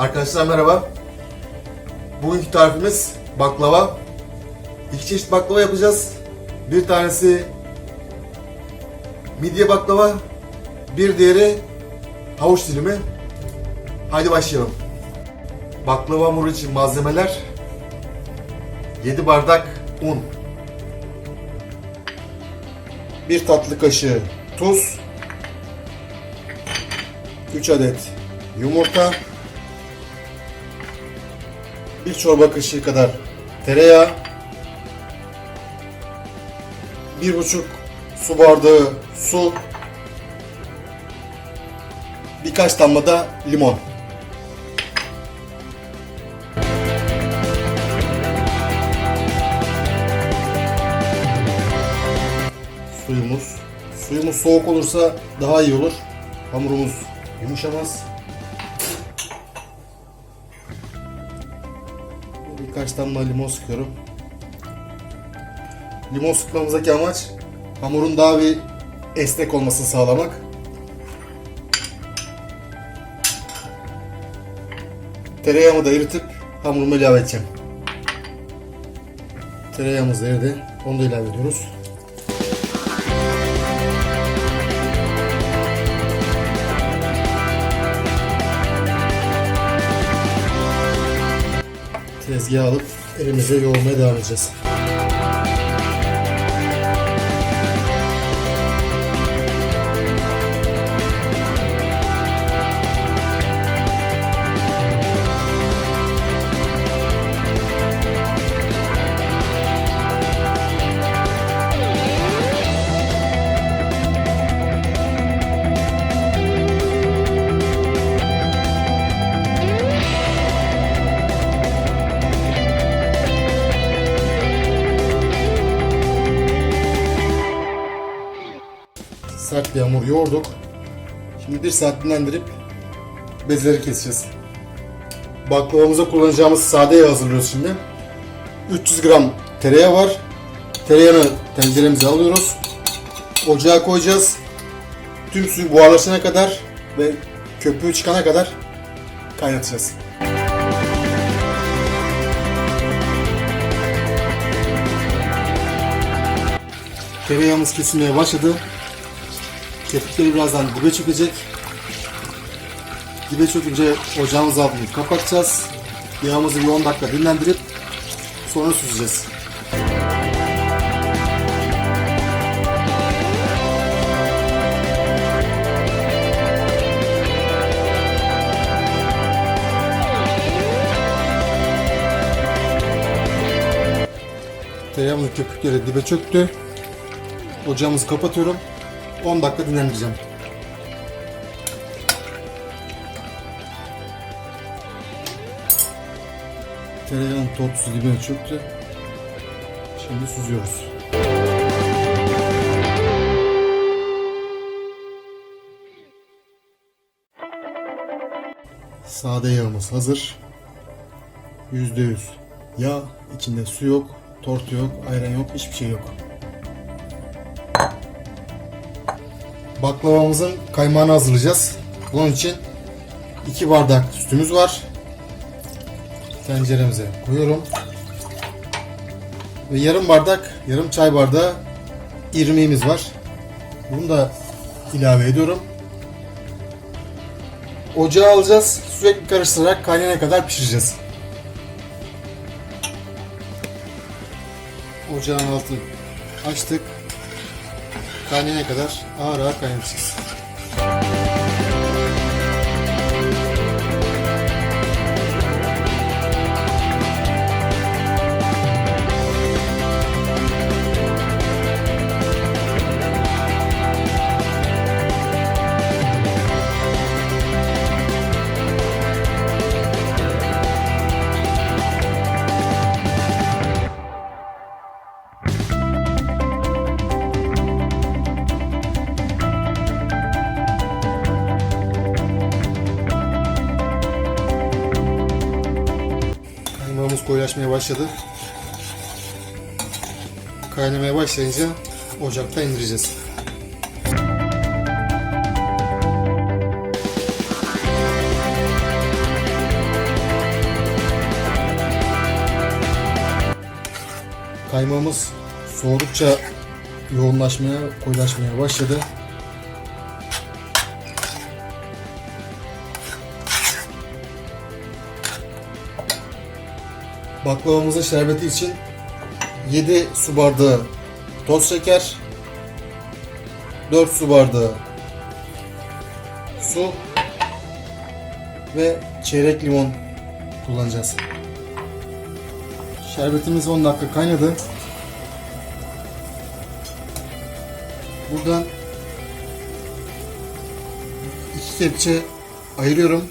Arkadaşlar merhaba. Bugünkü tarifimiz baklava. İki çeşit baklava yapacağız. Bir tanesi midye baklava, bir diğeri havuç dilimi. Haydi başlayalım. Baklava hamuru için malzemeler 7 bardak un 1 tatlı kaşığı tuz 3 adet yumurta 1 çorba kaşığı kadar tereyağı 1,5 su bardağı su birkaç damla da limon. Suyumuz. Suyumuz soğuk olursa daha iyi olur. Hamurumuz yumuşamaz. Birkaç damla limon sıkıyorum. Limon sıkmamızdaki amaç hamurun daha bir esnek olmasını sağlamak. Tereyağımı da eritip hamurumu ilave edeceğim. Tereyağımız eridi. Onu da ilave ediyoruz. Tezgaha alıp elimize yoğurmaya devam edeceğiz. Bir hamur yoğurduk. Şimdi bir saat dinlendirip bezleri keseceğiz. Baklavamıza kullanacağımız sade yağ hazırlıyoruz şimdi. 300 gram tereyağı var. Tereyağını tenceremize alıyoruz. Ocağa koyacağız. Tüm suyu buharlaşana kadar ve köpüğü çıkana kadar kaynatacağız. Tereyağımız kesilmeye başladı. Kepikleri birazdan dibe çökecek. Dibe çökünce ocağımız altını kapatacağız. Yağımızı bir 10 dakika dinlendirip sonra süzeceğiz. Tereyağımızın köpükleri dibe çöktü. Ocağımızı kapatıyorum. 10 dakika dinlendireceğim. Tereyağın tortusu dibine çöktü. Şimdi süzüyoruz. Sade yağımız hazır. %100 yağ, içinde su yok, tortu yok, ayran yok, hiçbir şey yok. Baklavamızın kaymağını hazırlayacağız. Bunun için 2 bardak sütümüz var. Tenceremize koyuyorum. Ve yarım bardak, yarım çay bardağı irmiğimiz var. Bunu da ilave ediyorum. Ocağa alacağız. Sürekli karıştırarak kaynayana kadar pişireceğiz. Ocağın altını açtık. Kaynayana kadar ağır ağır kaynatacağız. başladı. Kaynamaya başlayınca ocakta indireceğiz. Kaymağımız soğudukça yoğunlaşmaya, koyulaşmaya başladı. Baklavamızın şerbeti için 7 su bardağı toz şeker, 4 su bardağı su ve çeyrek limon kullanacağız. Şerbetimiz 10 dakika kaynadı. Buradan iki kepçe ayırıyorum.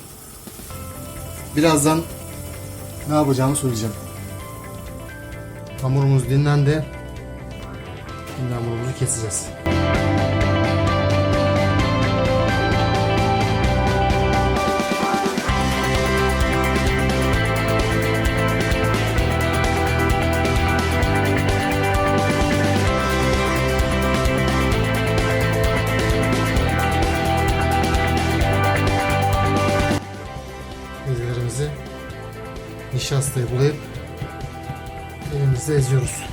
Birazdan ne yapacağımı söyleyeceğim. Hamurumuz dinlendi. Şimdi hamurumuzu keseceğiz. Elimizde eziyoruz.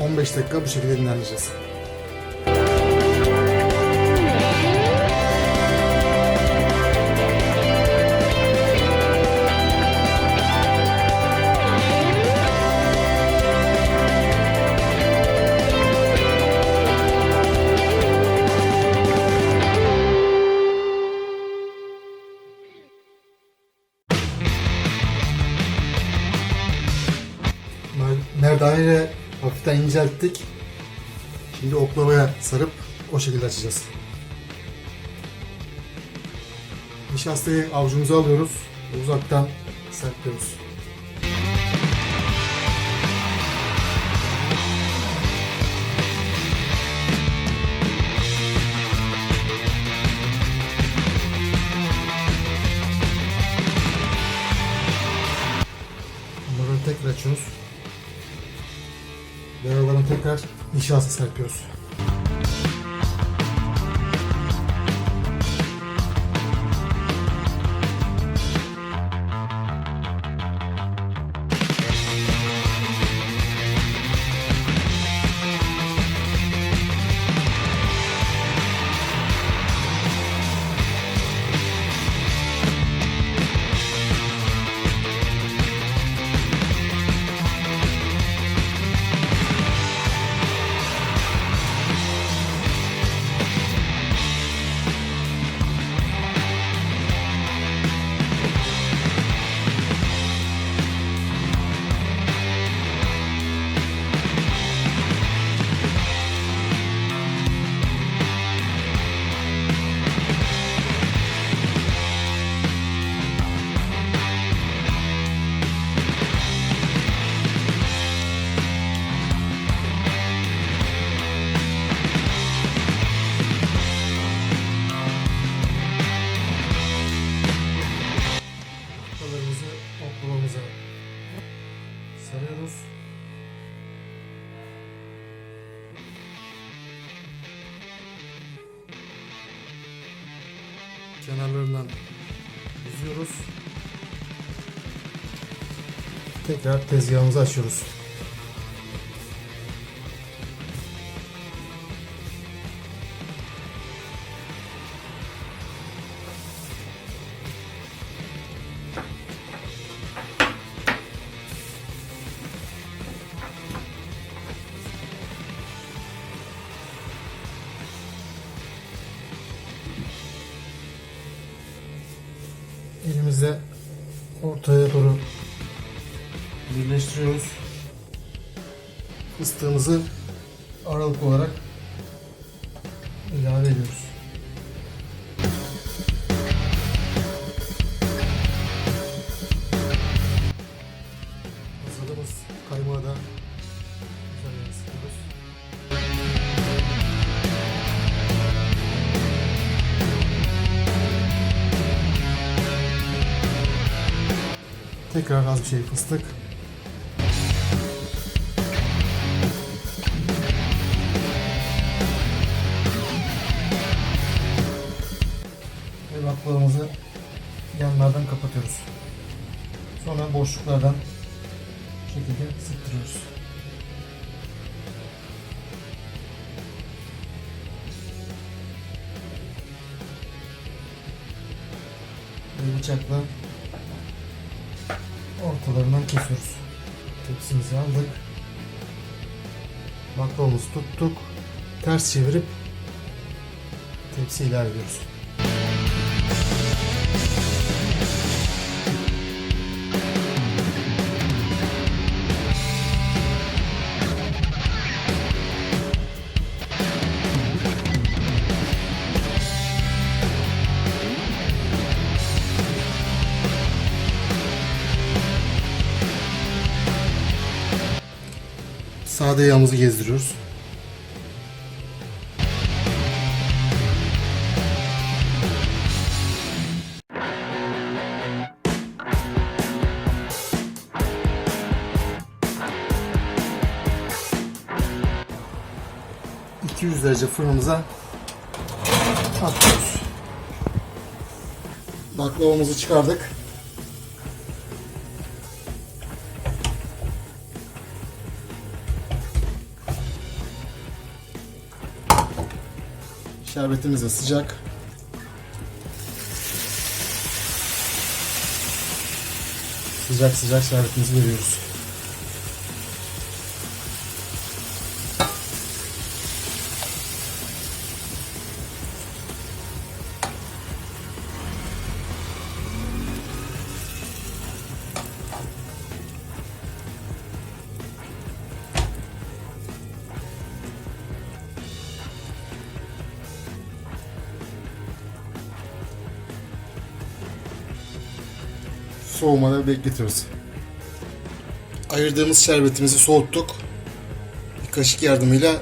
...15 dakika bu şekilde dinleneceğiz. Merdaneyle hafiften incelttik. Şimdi oklavaya sarıp o şekilde açacağız. Nişastayı avucumuza alıyoruz. Uzaktan serpiyoruz. Hamurları tekrar açıyoruz. Tekrar nişasta serpiyoruz. Tekrar tezgahımızı açıyoruz. Elimizle ortaya doğru birleştiriyoruz. Fıstığımızı aralık olarak ilave ediyoruz. Hazırladığımız kaymağı da üzerine sıkıyoruz. Tekrar az bir şey fıstık. Kapatıyoruz. Sonra boşluklardan bu şekilde sıktırıyoruz. Ve bıçakla ortalarından kesiyoruz. Tepsimizi aldık. Baklavamızı tuttuk. Ters çevirip tepsiye ilave. Sade yağımızı gezdiriyoruz. ...200 derece fırınımıza atıyoruz. Baklavamızı çıkardık. Şerbetimiz de sıcak. Sıcak sıcak şerbetimizi veriyoruz. Soğumada bekletiyoruz. Ayırdığımız şerbetimizi soğuttuk. Bir kaşık yardımıyla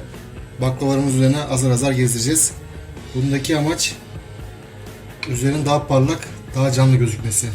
baklavalarımız üzerine azar azar gezdireceğiz. Bundaki amaç üzerinin daha parlak, daha canlı gözükmesi.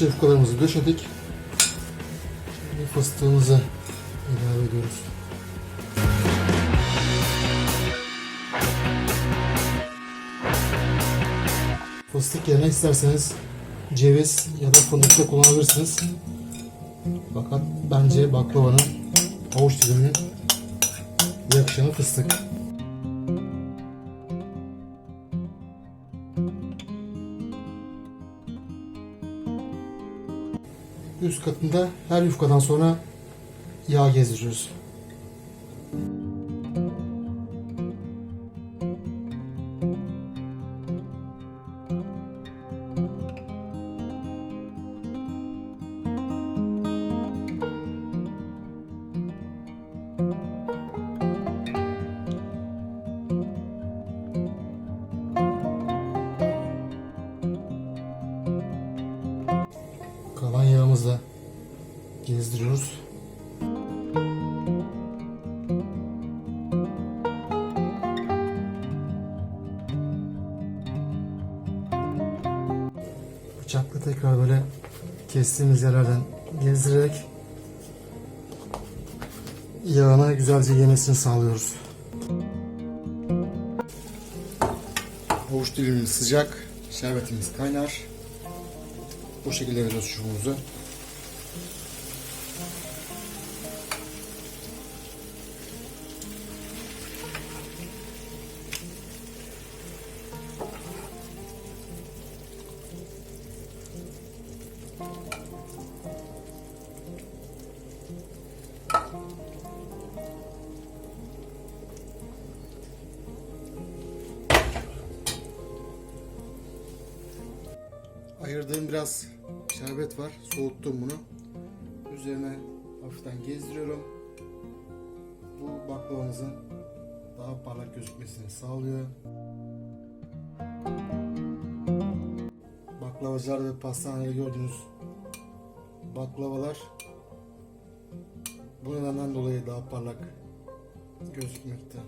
Parça yufkalarımızı döşedik. Şimdi fıstığımızı ilave ediyoruz. Fıstık yerine isterseniz ceviz ya da fındık da kullanabilirsiniz. Fakat bence baklavanın havuç diliminin yakışanı fıstık. Üst katında her yufkadan sonra yağ gezdiriyoruz. Bıçakla tekrar böyle kestiğimiz yerlerden gezdirerek yağına güzelce yemesini sağlıyoruz. Havuç dilimimiz sıcak, şerbetimiz kaynar. Bu şekilde veriyoruz çubuğumuzu. Ayırdığım biraz şerbet var. Soğuttum bunu. Üzerine hafiften gezdiriyorum. Bu baklavamızın daha parlak gözükmesini sağlıyor. Baklavacılar ve pastanede gördüğünüz baklavalar bu nedenden dolayı daha parlak gözükmekte.